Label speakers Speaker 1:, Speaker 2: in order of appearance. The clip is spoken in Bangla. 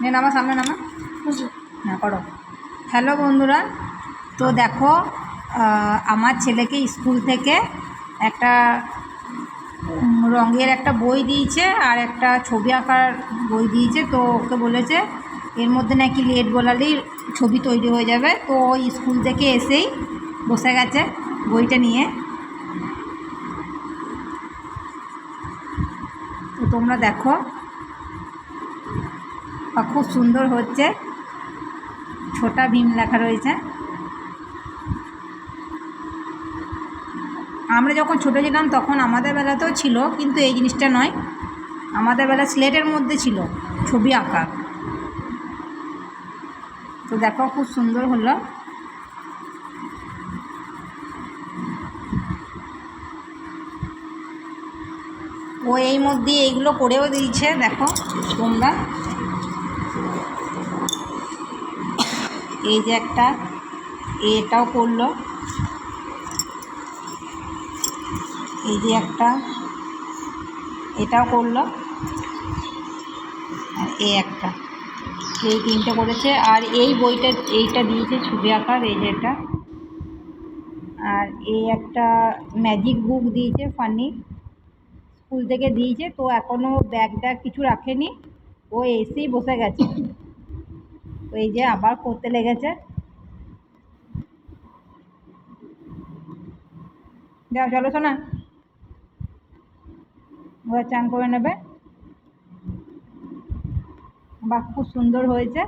Speaker 1: নে নামা, সামনে নামা? না, করো। হ্যালো বন্ধুরা, তো দেখো আমার ছেলেকে স্কুল থেকে একটা রঙের একটা বই দিয়েছে আর একটা ছবি আঁকার বই দিয়েছে। তো ওকে বলেছে, এর মধ্যে নাকি লেট বলালেই ছবি তৈরি হয়ে যাবে। তো ওই স্কুল থেকে এসেই বসে গেছে বইটা নিয়ে। তো তোমরা দেখো খুব সুন্দর হচ্ছে। ছোটা ভীম লেখা রয়েছে। আমরা যখন ছোটো ছিলাম তখন আমাদের বেলাতেও ছিল, কিন্তু এই জিনিসটা নয়। আমাদের বেলা স্লেটের মধ্যে ছিল ছবি আঁকা। তো দেখো, খুব সুন্দর হলো। ও এই মধ্যে এইগুলো করেও দিয়েছে, দেখো তোমরা। এই যে একটা, এটাও করল। এই যে একটা, এটাও করল। আর এই একটা, এই তিনটে করেছে। আর এই বইটা, এইটা দিয়েছে ছবি আঁকার, এই যে এটা আর এই একটা ম্যাজিক বুক দিয়েছে ফানি স্কুল থেকে দিয়েছে, তো এখনও ব্যাগ ট্যাগ কিছু রাখেনি। ও এসেই বসে গেছে। তো এই যে আবার করতে লেগেছে। যাও, চলো শোনা ওরা চান করে নেবে। বাহ, খুব সুন্দর হয়েছে।